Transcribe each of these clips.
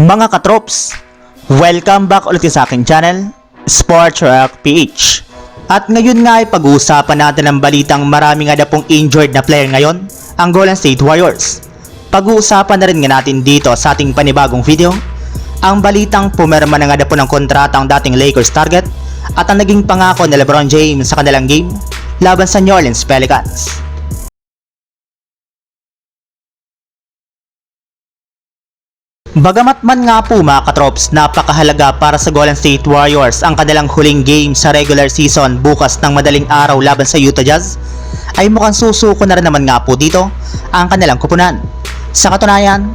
Mga katrops, welcome back ulit sa aking channel, Sports Rock PH. At ngayon nga ay pag-uusapan natin ang balitang marami nga na pong injured na player ngayon, ang Golden State Warriors. Pag-uusapan na rin nga natin dito sa ating panibagong video, ang balitang pumerma na nga na po ng kontrata ang dating Lakers target at ang naging pangako ni LeBron James sa kanilang game laban sa New Orleans Pelicans. Bagamat man nga po mga katrops, napakahalaga para sa Golden State Warriors ang kanilang huling game sa regular season bukas ng madaling araw laban sa Utah Jazz, ay mukhang susuko na rin naman nga po dito ang kanilang kupunan. Sa katunayan,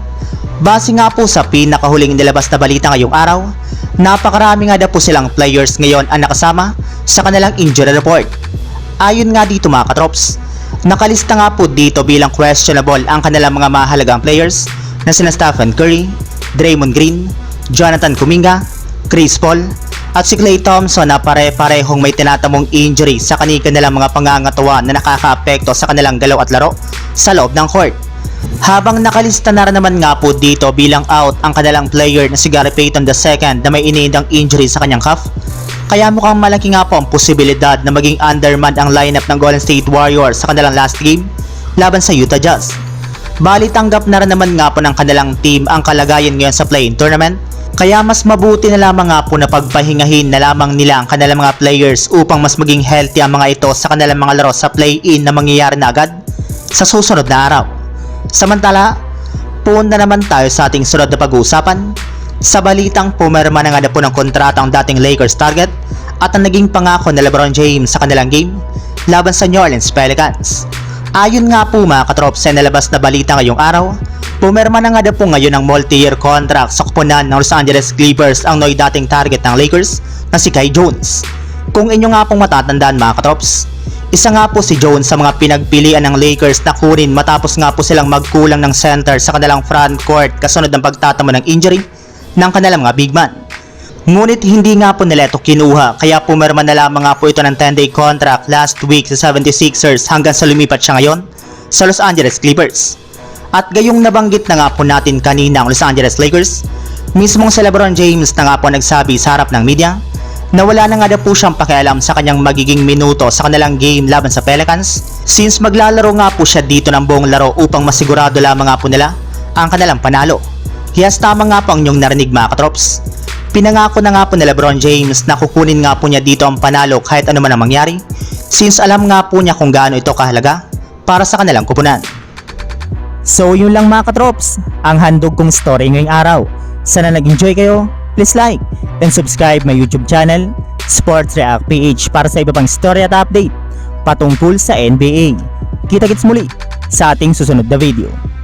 base nga po sa pinakahuling nilabas na balita ngayong araw, napakarami nga na po silang players ngayon ang nakasama sa kanilang injury report. Ayon nga dito mga katrops, nakalista nga po dito bilang questionable ang kanilang mga mahalagang players na sina Stephen Curry, Draymond Green, Jonathan Kuminga, Chris Paul, at si Klay Thompson na pare-parehong may tinatamong injury sa kanilang mga pangangatawa na nakakaapekto sa kanilang galaw at laro sa loob ng court. Habang nakalista na rin naman nga po dito bilang out ang kanilang player na si Gary Payton II na may iniindang injury sa kanyang calf, kaya mukhang malaki nga po ang posibilidad na maging undermanned ang lineup ng Golden State Warriors sa kanilang last game laban sa Utah Jazz. Bali tanggap na rin naman nga po ng kanilang team ang kalagayan ngayon sa play-in tournament kaya mas mabuti na lamang nga po na pagpahingahin na lamang nila ang kanilang mga players upang mas maging healthy ang mga ito sa kanilang mga laro sa play-in na mangyayari na agad sa susunod na araw. Samantala, punta naman tayo sa ating sunod na pag-uusapan sa balitang pumerma na nga na po ng kontrata ang dating Lakers target at ang naging pangako ni LeBron James sa kanilang game laban sa New Orleans Pelicans. Ayon nga po mga katrops sa nalabas na balita ngayong araw, pumerma na nga na po ngayon ng multi-year contract sa kupunan ng Los Angeles Clippers ang noy dating target ng Lakers na si Kai Jones. Kung inyo nga pong matatandaan mga katrops, isa nga po si Jones sa mga pinagpilian ng Lakers na kunin matapos nga po silang magkulang ng center sa kanilang front court kasunod ng pagtatamo ng injury ng kanilang mga big man. Ngunit hindi nga po nila ito kinuha kaya pumirma na lamang nga po ito ng 10-day contract last week sa 76ers hanggang sa lumipat siya ngayon sa Los Angeles Clippers. At gayong nabanggit na nga po natin kanina ang Los Angeles Lakers, mismong si LeBron James na nga po nagsabi sa harap ng media na wala na nga na po siyang pakialam sa kanyang magiging minuto sa kanilang game laban sa Pelicans since maglalaro nga po siya dito ng buong laro upang masigurado lamang nga po nila ang kanilang panalo. Yes, tama nga po ang inyong narinig mga katrops. Pinangako na nga po ni Lebron James na kukunin nga po niya dito ang panalo kahit ano man ang mangyari since alam nga po niya kung gaano ito kahalaga para sa kanilang kupunan. So yun lang mga katrops, ang handog kong story ngayong araw. Sana nag-enjoy kayo, please like and subscribe my YouTube channel, Sports React PH para sa iba pang story at update patungkol sa NBA. Kita-kits muli sa ating susunod na video.